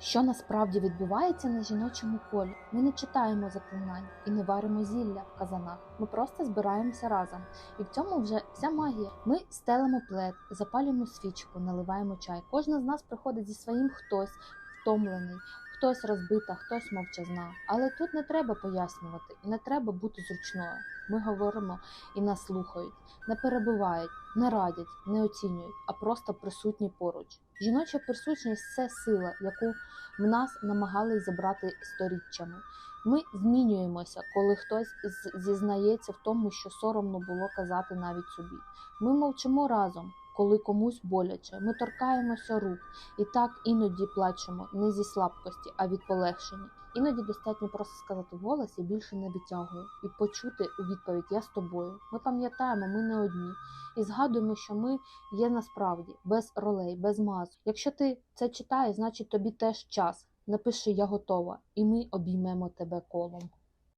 Що насправді відбувається на жіночому колі? Ми не читаємо заклинань і не варимо зілля в казанах. Ми просто збираємося разом. І в цьому вже вся магія. Ми стелимо плед, запалюємо свічку, наливаємо чай. Кожна з нас приходить зі своїм хтось втомлений, хтось розбита, хтось мовчазна. Але тут не треба пояснювати і не треба бути зручною. Ми говоримо і нас слухають, не перебивають, не радять, не оцінюють, а просто присутні поруч. Жіноча присутність це сила, яку в нас намагались забрати сторіччями. Ми змінюємося, коли хтось зізнається в тому, що соромно було казати навіть собі. Ми мовчимо разом, коли комусь боляче. Ми торкаємося рук і так іноді плачемо не зі слабкості, а від полегшення. Іноді достатньо просто сказати голос, я більше не витягую, і почути у відповідь Я з тобою. Ми пам'ятаємо, ми не одні, і згадуємо, що ми є насправді без ролей, без масок. Якщо ти це читаєш, значить тобі теж час. Напиши Я готова, і ми обіймемо тебе колом.